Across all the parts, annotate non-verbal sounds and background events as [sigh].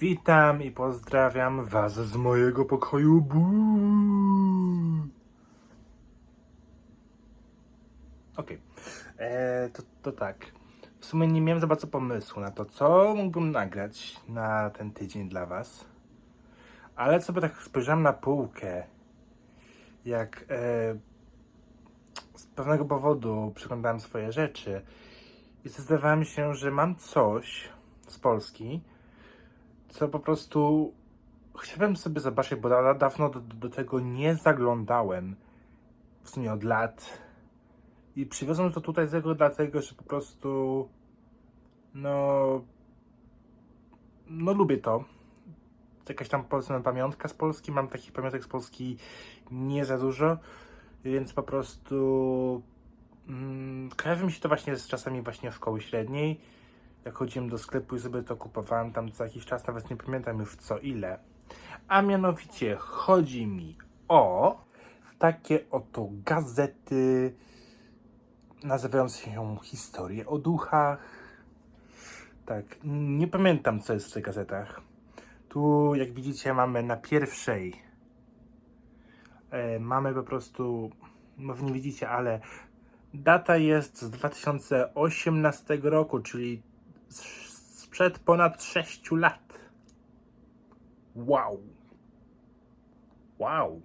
Witam i pozdrawiam Was z mojego pokoju. Okej, Eee, to, to tak. W sumie nie miałem za bardzo pomysłu na to, co mógłbym nagrać na ten tydzień dla Was. Ale sobie tak spojrzałem na półkę, jak e, z pewnego powodu przeglądałem swoje rzeczy i zdawałem się, że mam coś z Polski, co po prostu chciałbym sobie zobaczyć, bo da, dawno do, do tego nie zaglądałem. W sumie od lat. I przywiozłem to tutaj tylko dlatego, że po prostu no no lubię to. Jakaś tam powiedzmy pamiątka z Polski. Mam takich pamiątek z Polski nie za dużo, więc po prostu mm, kojarzy mi się to właśnie z czasami właśnie szkoły średniej jak chodziłem do sklepu i sobie to kupowałem tam za jakiś czas, nawet nie pamiętam już co ile. A mianowicie chodzi mi o takie oto gazety nazywające się Historie o duchach. Tak, nie pamiętam co jest w tych gazetach. Tu, jak widzicie, mamy na pierwszej e, mamy po prostu, może nie widzicie, ale data jest z 2018 roku, czyli sprzed ponad 6 lat. Wow. Wow.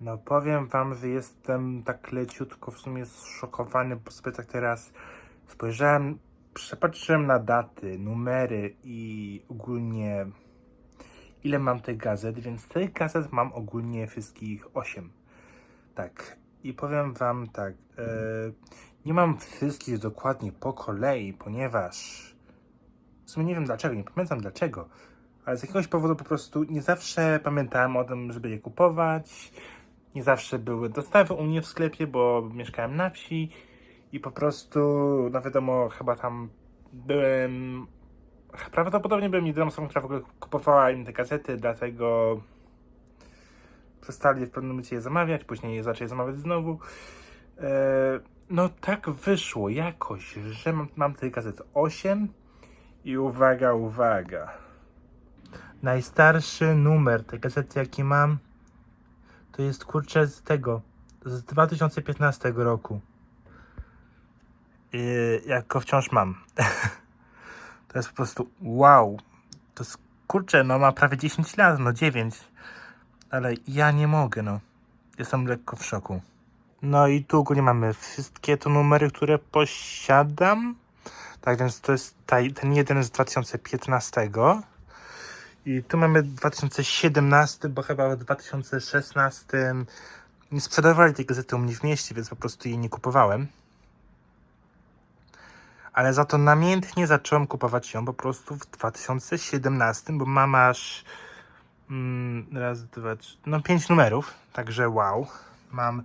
No powiem wam, że jestem tak leciutko w sumie zszokowany, bo sobie tak teraz spojrzałem, przepatrzyłem na daty, numery i ogólnie ile mam tych gazet, więc tych gazet mam ogólnie wszystkich 8. Tak. I powiem wam tak, e, nie mam wszystkich dokładnie po kolei, ponieważ w sumie nie wiem dlaczego, nie pamiętam dlaczego, ale z jakiegoś powodu po prostu nie zawsze pamiętałem o tym, żeby je kupować. Nie zawsze były dostawy u mnie w sklepie, bo mieszkałem na wsi i po prostu, no wiadomo, chyba tam byłem. Prawdopodobnie byłem jedyną osobą, która w ogóle kupowała im te gazety, dlatego przestali w pewnym momencie je zamawiać, później je zaczęli zamawiać znowu. E, no tak wyszło jakoś, że mam, mam tych gazet 8 i uwaga, uwaga. Najstarszy numer tej gazety, jaki mam, to jest kurczę z tego, z 2015 roku. I jak go wciąż mam. [laughs] to jest po prostu wow. To jest, kurczę, no ma prawie 10 lat, no 9. Ale ja nie mogę, no. Jestem lekko w szoku. No i tu ogólnie mamy wszystkie te numery, które posiadam. Tak więc to jest ten jeden z 2015. I tu mamy 2017, bo chyba w 2016 nie sprzedawali tej gazety u mnie w mieście, więc po prostu jej nie kupowałem. Ale za to namiętnie zacząłem kupować ją po prostu w 2017, bo mam aż mm, raz, dwa, trzy, no pięć numerów, także wow. Mam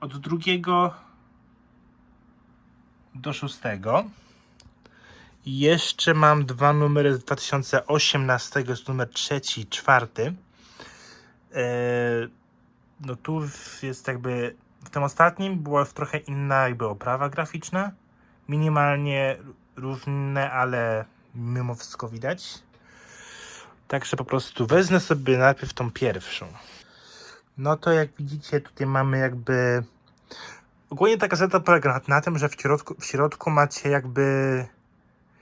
od drugiego do szóstego. Jeszcze mam dwa numery z 2018, jest numer trzeci i czwarty. Eee, no tu jest jakby, w tym ostatnim była trochę inna jakby oprawa graficzna. Minimalnie różne, ale mimo wszystko widać. Także po prostu wezmę sobie najpierw tą pierwszą. No to jak widzicie, tutaj mamy jakby. Ogólnie ta gazeta polega na, tym, że w środku, w środku macie jakby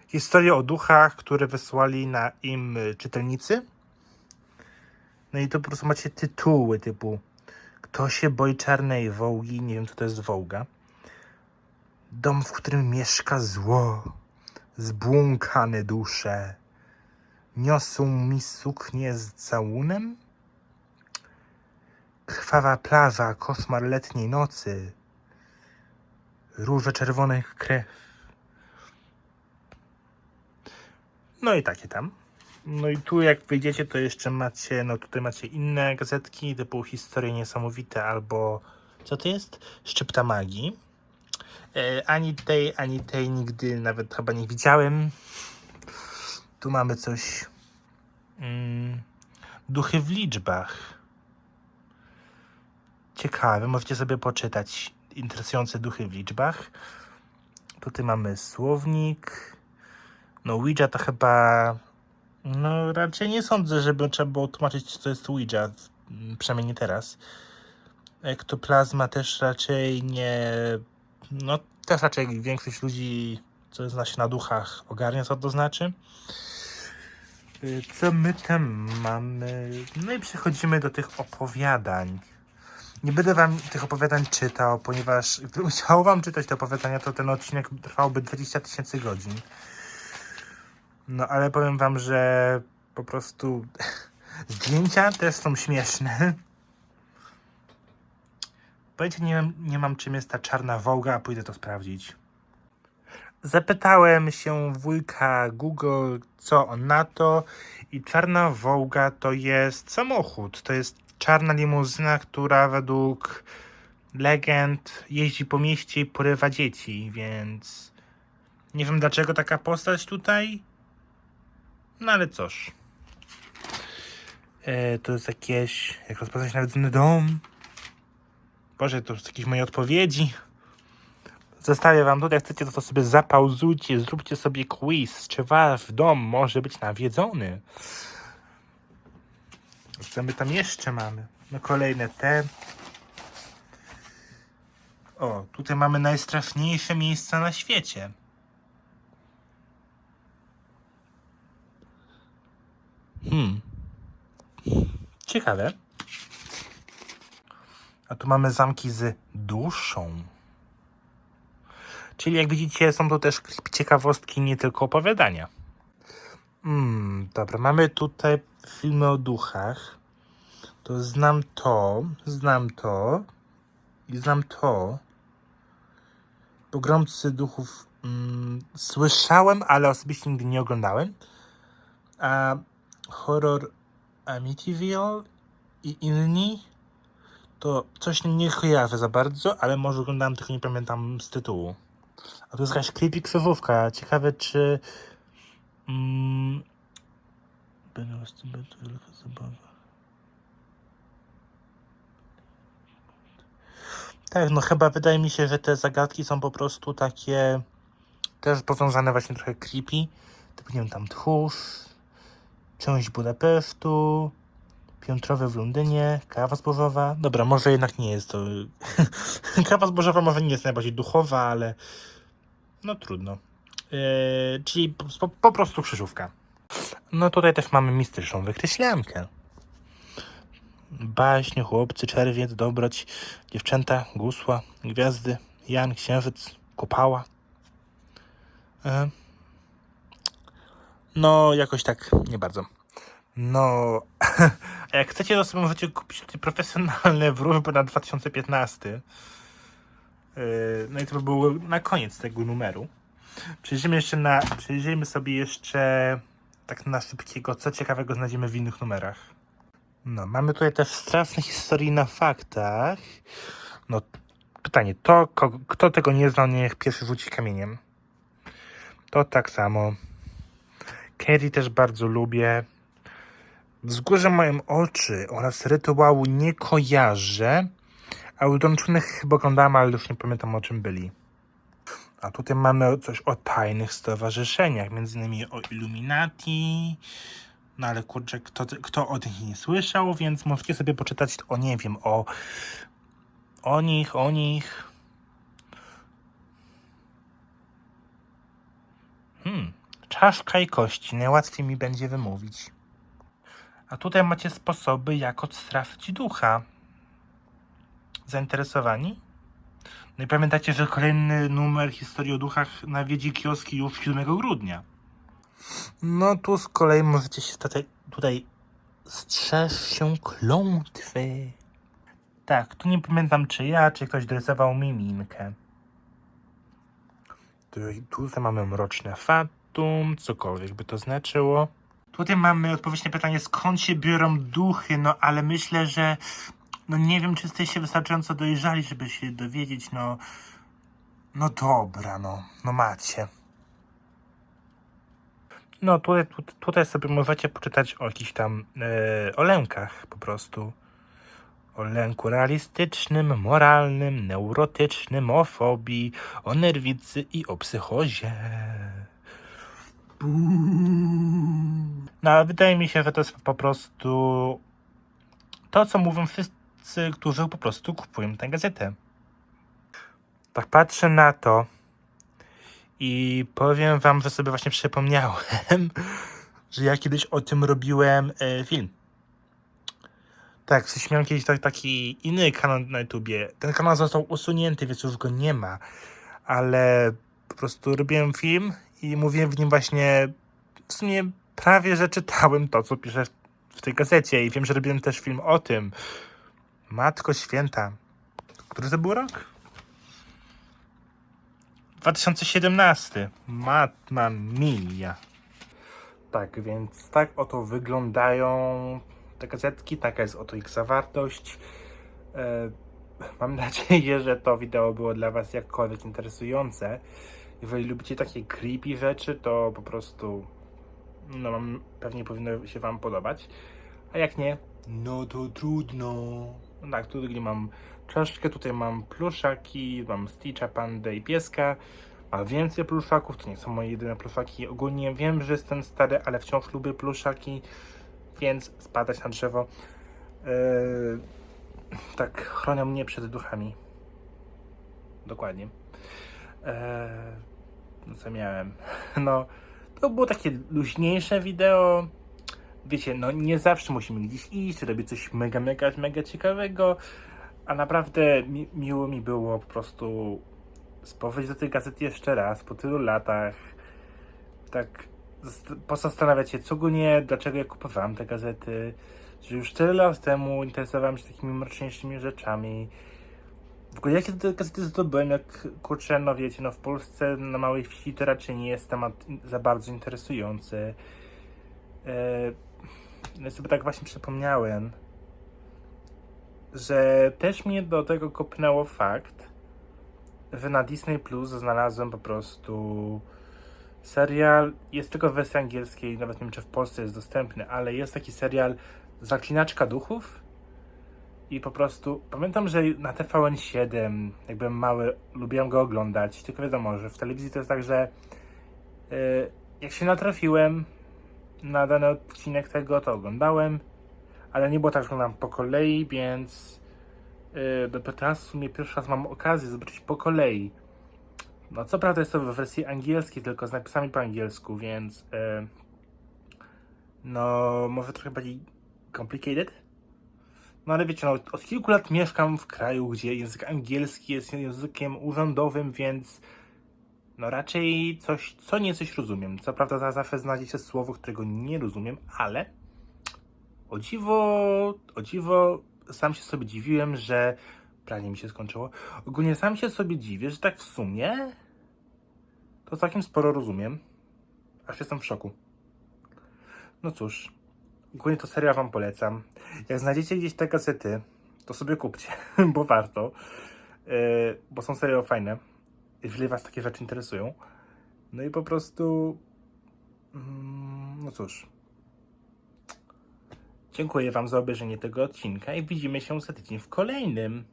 historię o duchach, które wysłali na im czytelnicy. No i to po prostu macie tytuły typu Kto się boi czarnej wołgi? Nie wiem, co to jest wołga. Dom, w którym mieszka zło. Zbłąkane dusze. Niosą mi suknię z całunem? Krwawa plaża, koszmar letniej nocy. Róże czerwonych krew. No i takie tam. No i tu jak wyjdziecie, to jeszcze macie, no tutaj macie inne gazetki, typu Historie Niesamowite albo co to jest? Szczypta Magii. E, ani tej, ani tej nigdy nawet chyba nie widziałem. Tu mamy coś. Mm, duchy w liczbach. Ciekawe, możecie sobie poczytać interesujące duchy w liczbach. Tutaj mamy słownik. No Ouija to chyba No, raczej nie sądzę, żeby trzeba było tłumaczyć, co jest Ouija. mm, Przynajmniej nie teraz. Ektoplazma też raczej nie. No, też raczej większość ludzi, co zna się na duchach, ogarnia, co to znaczy. Y, Co my tam mamy? No i przechodzimy do tych opowiadań. Nie będę wam tych opowiadań czytał, ponieważ gdybym [laughs] chciał wam czytać te opowiadania, to ten odcinek trwałby 20 tysięcy godzin. No ale powiem wam, że po prostu [laughs] zdjęcia też są śmieszne. Powiedzcie, nie, wiem- nie mam czym jest ta czarna wołga, a pójdę to sprawdzić. Zapytałem się wujka Google, co on na to i czarna wołga to jest samochód. To jest czarna limuzyna, która według legend jeździ po mieście i porywa dzieci, więc nie wiem dlaczego taka postać tutaj. No ale cóż. E, to jest jakieś. Jak rozpoznać nawiedzony dom. Boże, to są jakieś moje odpowiedzi. Zostawię wam tutaj, jak chcecie, to, to sobie zapauzujcie, zróbcie sobie quiz, czy wasz dom może być nawiedzony. Co my tam jeszcze mamy? No kolejne te. O, tutaj mamy najstraszniejsze miejsca na świecie. Hmm. Ciekawe. A tu mamy zamki z duszą. Czyli jak widzicie, są to też ciekawostki, nie tylko opowiadania. Hmm, dobra, mamy tutaj filmy o duchach. To znam to, znam to i znam to. Pogromcy duchów mm, słyszałem, ale osobiście nigdy nie oglądałem. A horror Amityville i inni to coś nie kojarzę za bardzo, ale może oglądałem, tylko nie pamiętam z tytułu. A tu jest jakaś creepy krzyżówka. Ciekawe, czy... Mm, Będę z tym będzie wielka zabawa. Tak, no chyba wydaje mi się, że te zagadki są po prostu takie też powiązane właśnie trochę creepy. Typu, nie wiem, tam tchórz, część Budapesztu, piętrowy w Londynie, kawa zbożowa. Dobra, może jednak nie jest to... [laughs] kawa zbożowa może nie jest najbardziej duchowa, ale no trudno. Yy, czyli po, po prostu krzyżówka. No tutaj też mamy mistyczną wykreślankę. Baśnie, chłopcy, czerwiec, dobroć, dziewczęta, gusła, gwiazdy, Jan, księżyc, kopała. E, No, jakoś tak nie bardzo. No, [laughs] a jak chcecie, to sobie możecie kupić profesjonalne wróżby na 2015. Yy, No i to by było na koniec tego numeru. Przejrzyjmy jeszcze na, przejrzyjmy sobie jeszcze tak na szybkiego, co ciekawego znajdziemy w innych numerach. No, mamy tutaj też straszne historie na faktach. No, pytanie, to kogo, kto tego nie znał, niech pierwszy rzuci kamieniem. To tak samo. Kerry też bardzo lubię. Wzgórze mają oczy oraz rytuału nie kojarzę. A udączonych chyba oglądałem, ale już nie pamiętam o czym byli. A tutaj mamy coś o tajnych stowarzyszeniach, między innymi o Illuminati. No ale kurczę, kto, kto o tych nie słyszał, więc możecie sobie poczytać o, nie wiem, o, o nich, o nich. Hmm, czaszka i kości, najłatwiej mi będzie wymówić. A tutaj macie sposoby, jak odstrafić ducha. Zainteresowani? No i pamiętajcie, że kolejny numer historii o duchach nawiedzi kioski już 7 grudnia. No tu z kolei możecie się tutaj, tutaj strzeż się klątwy. Tak, tu nie pamiętam czy ja, czy ktoś dorysował mi minkę. Tu, tutaj mamy mroczne fatum, cokolwiek by to znaczyło. Tutaj mamy odpowiedź na pytanie, skąd się biorą duchy, no ale myślę, że no nie wiem, czy jesteście wystarczająco dojrzali, żeby się dowiedzieć, no no dobra, no, no macie. No tutaj, tu- tutaj sobie możecie poczytać o jakichś tam e, o lękach po prostu. O lęku realistycznym, moralnym, neurotycznym, o fobii, o nerwicy i o psychozie. No ale wydaje mi się, że to jest po prostu to, co mówią wszyscy, którzy po prostu kupują tę gazetę. Tak patrzę na to i powiem wam, że sobie właśnie przypomniałem, [laughs] że ja kiedyś o tym robiłem e, film. Tak, śmiałem kiedyś tak, taki inny kanał na YouTubie. Ten kanał został usunięty, więc już go nie ma. Ale po prostu robiłem film i mówiłem w nim właśnie w sumie prawie, że czytałem to, co piszę w tej gazecie i wiem, że robiłem też film o tym. Matko Święta. Który to był rok? 2017. Matma Mia. Tak, więc tak oto wyglądają te gazetki, taka jest oto ich zawartość. E, mam nadzieję, że to wideo było dla Was jakkolwiek interesujące. Jeżeli lubicie takie creepy rzeczy, to po prostu no pewnie powinno się Wam podobać. A jak nie, no to trudno. Tak, tutaj mam czaszkę, tutaj mam pluszaki, mam Stitcha, Pandę i pieska. Mam więcej pluszaków, to nie są moje jedyne pluszaki. Ogólnie wiem, że jestem stary, ale wciąż lubię pluszaki, więc spadać na drzewo. Yy, tak, chronią mnie przed duchami. Dokładnie. No co miałem? [laughs] No, to było takie luźniejsze wideo. Wiecie, no nie zawsze musimy gdzieś iść, robić coś mega, mega, mega ciekawego. A naprawdę mi, miło mi było po prostu spojrzeć do tej gazety jeszcze raz po tylu latach. Tak zast- pozastanawiać się, co go nie, dlaczego ja kupowałem te gazety. Że już tyle lat temu interesowałem się takimi mroczniejszymi rzeczami. W ogóle jakie te gazety zdobyłem, jak kurczę, no wiecie, no w Polsce na małej wsi to raczej nie jest temat za bardzo interesujący. Eee, ja sobie tak właśnie przypomniałem, że też mnie do tego kopnęło fakt, że na Disney Plus znalazłem po prostu serial, jest tylko w wersji angielskiej, nawet nie wiem czy w Polsce jest dostępny, ale jest taki serial Zaklinaczka Duchów i po prostu pamiętam, że na TVN7 jak byłem mały, lubiłem go oglądać, tylko wiadomo, że w telewizji to jest tak, że yy, jak się natrafiłem na dany odcinek tego, to oglądałem, ale nie było tak, że oglądam po kolei, więc yy, dopiero teraz w sumie pierwszy raz mam okazję zobaczyć po kolei. No co prawda jest to w wersji angielskiej, tylko z napisami po angielsku, więc yy, no może trochę bardziej complicated. No ale wiecie, no, od kilku lat mieszkam w kraju, gdzie język angielski jest językiem urzędowym, więc no raczej coś, co nie coś rozumiem. Co prawda za- zawsze znajdzie się słowo, którego nie rozumiem, ale o dziwo, o dziwo sam się sobie dziwiłem, że pranie mi się skończyło. Ogólnie sam się sobie dziwię, że tak w sumie to całkiem sporo rozumiem. Aż jestem w szoku. No cóż, ogólnie to serial wam polecam. Jak znajdziecie gdzieś te gazety, to sobie kupcie, [laughs] bo warto. Yy, bo są serio fajne. Jeżeli was takie rzeczy interesują. No i po prostu. mm, No cóż. Dziękuję wam za obejrzenie tego odcinka i widzimy się za tydzień w kolejnym.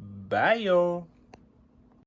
Bye!